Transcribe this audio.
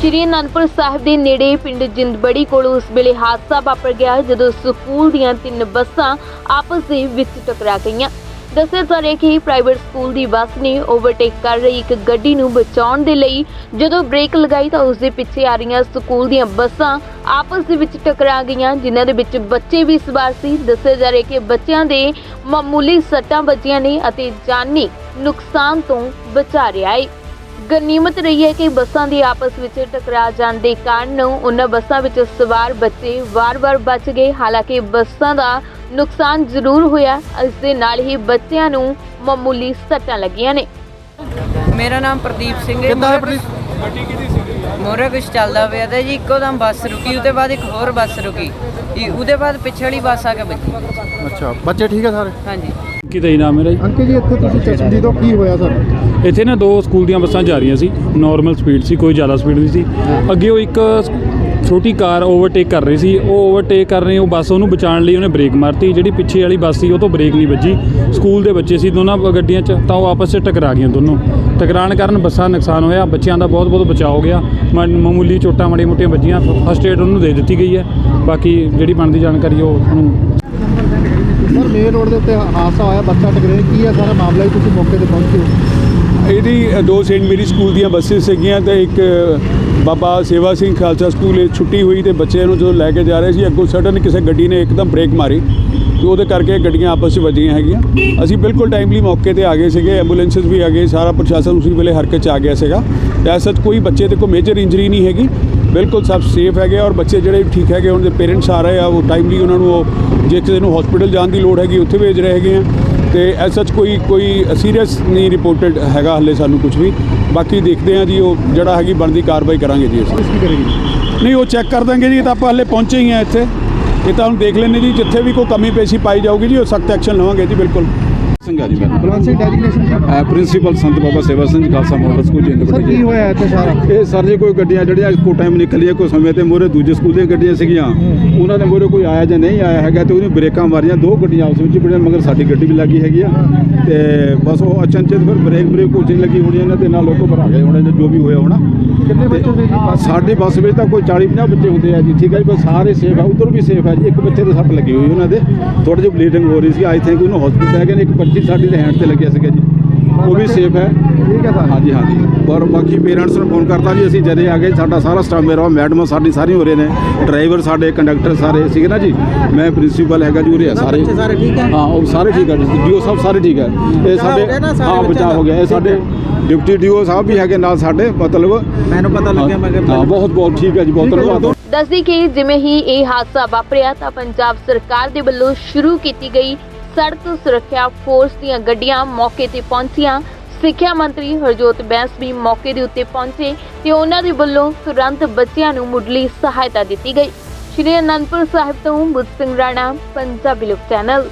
ਸ਼੍ਰੀ ਅਨੰਦਪੁਰ ਸਾਹਿਬ ਦੇ ਨੇੜੇ ਪਿੰਡ ਜਿੰਦਬੜੀ ਕੋਲ ਉਸ ਵੇਲੇ ਹਾਦਸਾ ਵਾਪਰ ਗਿਆ ਜਦੋਂ ਸਕੂਲ ਦੀਆਂ ਤਿੰਨ ਬੱਸਾਂ ਆਪਸ ਦੇ ਵਿੱਚ ਟਕਰਾ ਗਈਆਂ। ਦੱਸਿਆ ਜਾ ਰਿਹਾ ਕਿ ਪ੍ਰਾਈਵੇਟ ਸਕੂਲ ਦੀ ਬੱਸ ਨੇ ਓਵਰਟੇਕ ਕਰ ਰਹੀ ਇੱਕ ਗੱਡੀ ਨੂੰ ਬਚਾਉਣ ਦੇ ਲਈ ਜਦੋਂ ਬ੍ਰੇਕ ਲਗਾਈ ਤਾਂ ਉਸ ਦੇ ਪਿੱਛੇ ਆ ਰਹੀਆਂ ਸਕੂਲ ਦੀਆਂ ਬੱਸਾਂ ਆਪਸ ਦੇ ਵਿੱਚ ਟਕਰਾ ਗਈਆਂ, ਜਿਨ੍ਹਾਂ ਦੇ ਵਿੱਚ ਬੱਚੇ ਵੀ ਸਵਾਰ ਸੀ। ਦੱਸਿਆ ਜਾ ਰਿਹਾ ਕਿ ਬੱਚਿਆਂ ਦੇ ਮਾਮੂਲੀ ਸੱਟਾਂ ਵੱਜੀਆਂ ਨੇ ਅਤੇ ਜਾਨੀ ਨੁਕਸਾਨ ਤੋਂ ਬਚਾ ਰਿਹਾ ਹੈ। ਗਨੀਮਤ ਰਹੀ ਹੈ ਕਿ ਬੱਸਾਂ ਦੀ ਆਪਸ ਵਿੱਚ ਟਕਰਾ ਜਾਣ ਦੇ ਕਾਰਨ ਉਹਨਾਂ ਬੱਸਾਂ ਵਿੱਚ ਸਵਾਰ ਬੱਚੇ ਵਾਰ-ਵਾਰ ਬਚ ਗਏ। ਹਾਲਾਂਕਿ ਬੱਸਾਂ ਦਾ ਨੁਕਸਾਨ ਜ਼ਰੂਰ ਹੋਇਆ। ਇਸ ਦੇ ਨਾਲ ਹੀ ਬੱਚਿਆਂ ਨੂੰ ਮਾਮੂਲੀ ਸੱਟਾਂ ਲੱਗੀਆਂ ਨੇ। ਮੇਰਾ ਨਾਮ ਪ੍ਰਦੀਪ ਸਿੰਘ ਹੈ। ਕਿੱਦਾਂ ਹੈ ਮੋਰੇ ਕੁਛ- ਮੋਰੇ ਕੁਛ ਚੱਲਦਾ ਪਿਆ ਤੇ ਜੀ ਇੱਕੋ ਦਮ ਬੱਸ ਰੁਕੀ ਉਹਦੇ ਬਾਅਦ ਇੱਕ ਹੋਰ ਬੱਸ ਰੁਕੀ। ਉਹਦੇ ਬਾਅਦ ਪਿੱਛੇ ਵਾਲੀ ਬੱਸ ਆ ਕੇ ਵੱਜੀ। ਅੱਛਾ ਬੱਚੇ ਠੀਕ ਹੈ ਸਾਰੇ? ਹਾਂਜੀ। ਕੀ ਤੇਈ ਨਾਮ ਮੇਰਾ ਜੀ? ਅੰਕਲ ਜੀ ਇੱਥੇ ਤੁਸੀਂ ਚਸ਼ਮਦੀਦ ਹੋ ਕੀ ਹੋਇਆ ਸਰ? ਇੱਥੇ ਨਾ ਦੋ ਸਕੂਲ ਦੀਆਂ ਬੱਸਾਂ ਜਾ ਰਹੀਆਂ ਸੀ ਨਾਰਮਲ ਸਪੀਡ ਸੀ ਕੋਈ ਜ਼ਿਆਦਾ ਸਪੀਡ ਨਹੀਂ ਸੀ। ਅੱਗੇ ਉਹ ਇੱਕ ਛੋਟੀ ਕਾਰ ਓਵਰਟੇਕ ਕਰ ਰਹੀ ਸੀ ਉਹ ਓਵਰਟੇਕ ਕਰ ਰਹੀ ਉਹ ਬੱਸ ਉਹਨੂੰ ਬਚਾਉਣ ਲਈ ਉਹਨੇ ਬ੍ਰੇਕ ਮਾਰਤੀ ਜਿਹੜੀ ਪਿੱਛੇ ਵਾਲੀ ਬੱਸ ਸੀ ਉਹ ਤੋਂ ਬ੍ਰੇਕ ਨਹੀਂ ਵੱਜੀ। ਸਕੂਲ ਦੇ ਬੱਚੇ ਸੀ ਦੋਨਾਂ ਗੱਡੀਆਂ 'ਚ ਤਾਂ ਉਹ ਆਪਸ 'ਚ ਟਕਰਾ ਗਈਆਂ ਦੋਨੋਂ। ਟਕਰਾਉਣ ਕਾਰਨ ਬੱਸਾਂ ਦਾ ਨੁਕਸਾਨ ਹੋਇਆ ਬੱਚਿਆਂ ਦਾ ਬਹੁਤ ਬਹੁਤ ਬਚਾਅ ਹੋ ਗਿਆ। ਮਾਮੂਲੀ ਚੋਟਾਂ ਮਾੜੀਆਂ ਮੋਟੀਆਂ ਵੱਜੀਆਂ ਫਸਟ ਏਡ ਉਹਨੂੰ ਦੇ ਦਿੱਤੀ ਗਈ ਹੈ। ਬਾਕੀ ਜਿਹੜੀ ਬਣਦੀ ਜਾਣਕਾਰੀ ਉਹ ਉਹਨੂੰ ਸਰ ਮੇਨ ਰੋਡ ਦੇ ਉੱਤੇ ਹਾਦਸਾ ਹੋਇਆ ਬੱਚਾ ਟਕਰੇ ਕੀ ਹੈ ਸਾਰਾ ਮਾਮਲਾ ਹੀ ਤੁਸੀਂ ਮੌਕੇ ਤੇ ਪਹੁੰਚੇ ਹੋ? ਇਹਦੀ ਦੋ ਸੇਂਟ ਮੇਰੀ ਸਕੂਲ ਦੀਆਂ ਬੱਸਿਸ ਸੀਗੀਆਂ ਤੇ ਇੱਕ ਬਾਬਾ ਸੇਵਾ ਸਿੰਘ ਖਾਲਸਾ ਸਕੂਲ, ਇਹ ਛੁੱਟੀ ਹੋਈ ਤੇ ਬੱਚੇ ਨੂੰ ਜਦੋਂ ਲੈ ਕੇ ਜਾ ਰਹੇ ਸੀ, ਅੱਗੋਂ ਸਡਨ ਕਿਸੇ ਗੱਡੀ ਨੇ ਇੱਕਦਮ ਬ੍ਰੇਕ ਮਾਰੀ। ਤੇ ਉਹਦੇ ਕਰਕੇ ਗੱਡੀਆਂ ਆਪਸ ਵਿੱਚ ਵੱਜੀਆਂ ਹੈਗੀਆਂ। ਅਸੀਂ ਬਿਲਕੁਲ ਟਾਈਮਲੀ ਮੌਕੇ ਤੇ ਆ ਗਏ ਸੀਗੇ ਐਂਬੂਲੈਂਸਸ ਵੀ ਆ ਗਏ ਸਾਰਾ ਪ੍ਰਸ਼ਾਸਨ ਉਸੇ ਵੇਲੇ ਹਰਕਤ 'ਚ ਆ ਗਿਆ ਸੀਗਾ। ਤੇ ਐਸ ਸੱਚ ਕੋਈ ਬੱਚੇ ਤੇ ਕੋਈ ਮੇਜਰ ਇੰਜਰੀ ਨਹੀਂ ਹੈਗੀ। ਬਿਲਕੁਲ ਸਭ ਸੇਫ ਹੈਗੇ ਔਰ ਬੱਚੇ ਜਿਹੜੇ ਠੀਕ ਹੈਗੇ ਉਹਨਾਂ ਦੇ ਪੇਰੈਂਟਸ ਆ ਰਹੇ ਆ ਉਹ ਟਾਈਮਲੀ ਉਹਨਾਂ ਨੂੰ ਉਹ ਜੇ ਕਿਸੇ ਨੂੰ ਹਸਪੀਟਲ ਜਾਣ ਦੀ ਲੋੜ ਹੈਗੀ ਉੱਥੇ ਭੇਜ ਰਹੇ ਹੈਗੇ ਆ। ਤੇ ਐਸ ਸੱਚ ਕੋਈ ਕੋਈ ਸੀਰੀਅਸ ਨਹੀਂ ਰਿਪੋਰਟਡ ਹੈਗਾ ਹਲੇ ਸਾਨੂੰ ਕੁਝ ਵੀ। ਬਾਕੀ ਦੇਖਦੇ ਹਾਂ ਜੀ ਉਹ ਜਿਹੜਾ ਹੈਗੀ ਬਣਦੀ ਕਾਰਵਾਈ ਕਰਾਂਗੇ ਜੀ ਅਸੀਂ। ਪੁਲਿਸ ਕੀ ਕਰੇਗੀ? ਨਹੀਂ ਉਹ ਚੈੱਕ ਕਰ ਦਾਂਗੇ ਜੀ ਤਾਂ ਆਪਾਂ ਹਲੇ ਪਹੁੰਚੇ ਹੀ ਆ ਇੱਥੇ। ਇਹ ਤਾਂ ਹੁਣ ਦੇਖ ਲੈਂਦੇ ਜੀ, ਜਿੱਥੇ ਵੀ ਕੋਈ ਕਮੀ ਪੇਸ਼ੀ ਪਾਈ ਜਾਊਗੀ ਜੀ, ਉਹ ਸਖਤ ਐਕਸ਼ਨ ਲਵਾਂਗੇ ਜੀ, ਬਿਲਕੁਲ। ਸਿੰਘ ਆ ਜੀ ਮੇਰਾ ਬਲਵੰਤ ਸਿੰਘ ਡੈਜਿਗਨੇਸ਼ਨ ਜੀ principal Sant Baba Seva Singh Khalsa model school sir Jindpur ਕੀ ਜੀ ਹੋਇਆ ਇੱਥੇ ਸਾਰਾ? ਇਹ ਸਰ ਜੀ ਕੋਈ ਗੱਡੀਆਂ ਜਿਹੜੀਆਂ ਕੋ ਟਾਈਮ ਨਿਕਲੀਆਂ ਕੋਈ ਸਮੇਂ ਤੇ ਮੋਰੇ ਦੂਜੇ ਸਕੂਲ ਦੀਆਂ ਗੱਡੀਆਂ ਸੀਗੀਆਂ। ਉਹਨਾਂ ਦੇ ਮੋਰੇ ਕੋਈ ਆਇਆ ਜਾਂ ਨਹੀਂ ਆਇਆ ਹੈਗਾ ਤੇ ਉਹਨੇ ਬ੍ਰੇਕਾਂ ਮਾਰੀਆਂ। ਦੋ ਗੱਡੀਆਂ ਉਸ ਵਿੱਚ ਬੜੀਆਂ ਮਗਰ ਸਾਡੀ ਗੱਡੀ ਵੀ ਲੱਗੀ ਹੈਗੀ ਆ। ਤੇ ਬਸ ਉਹ ਅਚਨਚੇਤ ਫਿਰ ਬ੍ਰੇਕ ਬ੍ਰੇਕ ਉੱਚੀ ਲੱਗੀ ਹੋਣੀ ਇਹਨਾਂ ਦੇ ਨਾਲ ਲੋਕੋ ਭਰਾ ਗਏ ਹੋਣੇ ਜੋ ਵੀ ਹੋਇਆ ਹੋਣਾ। ਕਿੰਨੇ ਬੱਚੇ ਸੀ ਜੀ? ਸਾਡੀ ਬੱਸ ਵਿੱਚ ਤਾਂ ਕੋਈ 40 50 ਬੱਚੇ ਹੁੰਦੇ ਆ ਜੀ ਠੀਕ ਹੈ ਜੀ ਪਰ ਸਾਰੇ ਸੇਫ ਆ ਉਧਰ ਵੀ ਸੇਫ ਹੈ ਜੀ। ਇੱਕ ਬੱਚੇ ਦੇ ਸੱਟ ਲੱਗੀ ਹੋਈ ਉਹਨਾਂ ਦੇ। ਥੋੜੀ ਜਿਹੀ ਬਲੀਡਿੰਗ ਹੋ ਰਹੀ ਸੀ। ਆਈ ਥਿੰਕ ਉਹਨੂੰ ਹਸਪੀਟਲ ਲੈ ਗਏ ਨੇ ਇੱਕ ਬੱਚੀ ਸਾਡੀ ਦੇ ਹੈਂਡ ਤੇ ਲੱਗਿਆ ਸੀਗਾ ਜੀ। ਉਹ ਵੀ ਸੇਫ ਹੈ। ਠੀਕ ਹੈ ਸਰ। ਹਾਂਜੀ ਹਾਂਜੀ। ਪਰ ਬਾਕੀ ਪੇਰੈਂਟਸ ਨੂੰ ਫੋਨ ਕਰਤਾ ਜੀ ਅਸੀਂ ਜਦੇ ਆ ਗਏ ਸਾਡਾ ਸਾਰਾ ਸਟਾਫ ਮੇਰਾ ਮੈਡਮ ਸਾਡੀ ਸਾਰੀ ਹੋ ਰਹੇ ਨੇ ਡਰਾਈਵਰ ਸਾਡੇ ਕੰਡਕਟਰ ਸਾਰੇ ਸੀਗੇ ਨਾ ਜੀ? ਮੈਂ ਪ੍ਰਿੰਸੀਪਲ ਹੈਗਾ ਜੀ ਉਰੇ ਆ ਸਾਰੇ। ਸਾਰੇ ਠੀਕ ਹੈ? ਹਾਂ ਉਹ ਸਾਰੇ ਠੀਕ ਹੈ ਡੀਓ ਸਾਹਿਬ ਸਾਰੇ ਠੀਕ ਹੈ। ਇਹ ਸਾਡੇ ਹੋ ਬਚਾਅ ਹੋ ਗਿਆ। ਇਹ ਸਾਡੇ ਡਿਪਟੀ ਡੀਓ ਸਾਹਿਬ ਵੀ ਹੈਗੇ ਨਾਲ ਸਾਡੇ ਮਤਲਬ। ਮੈਨੂੰ ਪਤਾ ਲੱਗਿਆ ਮੈਂ ਹਾਂ ਬਹੁਤ ਬਹੁਤ ਠੀਕ ਹੈ ਜੀ ਬਹੁਤ ਧੰਨਵਾਦ। ਦੱਸਦੀ ਕਿ ਜਿਵੇਂ ਹੀ ਇਹ ਹਾਦਸਾ ਵਾਪਰਿਆ ਤਾਂ ਪੰਜਾਬ ਸਰਕਾਰ ਦੇ ਵੱਲੋਂ ਸ਼ੁਰੂ ਕੀਤੀ ਗਈ ਸੜਕ ਸੁਰੱਖਿਆ ਫੋਰਸ ਦੀਆਂ ਗੱਡੀਆਂ ਮੌਕੇ ਤੇ ਪਹੁੰਚੀਆਂ। ਸਿੱਖਿਆ ਮੰਤਰੀ ਹਰਜੋਤ ਬੈਂਸ ਵੀ ਮੌਕੇ ਦੇ ਉੱਤੇ ਪਹੁੰਚੇ ਤੇ ਉਹਨਾਂ ਦੇ ਵੱਲੋਂ ਤੁਰੰਤ ਬੱਚਿਆਂ ਨੂੰ ਮੁੱਢਲੀ ਸਹਾਇਤਾ ਦਿੱਤੀ ਗਈ। ਸ਼੍ਰੀ ਅਨੰਦਪੁਰ ਸਾਹਿਬ ਤੋਂ ਬੁੱਧ ਸਿੰਘ ਰਾਣਾ, ਪੰਜਾਬੀ ਲੋਕ ਚੈਨਲ।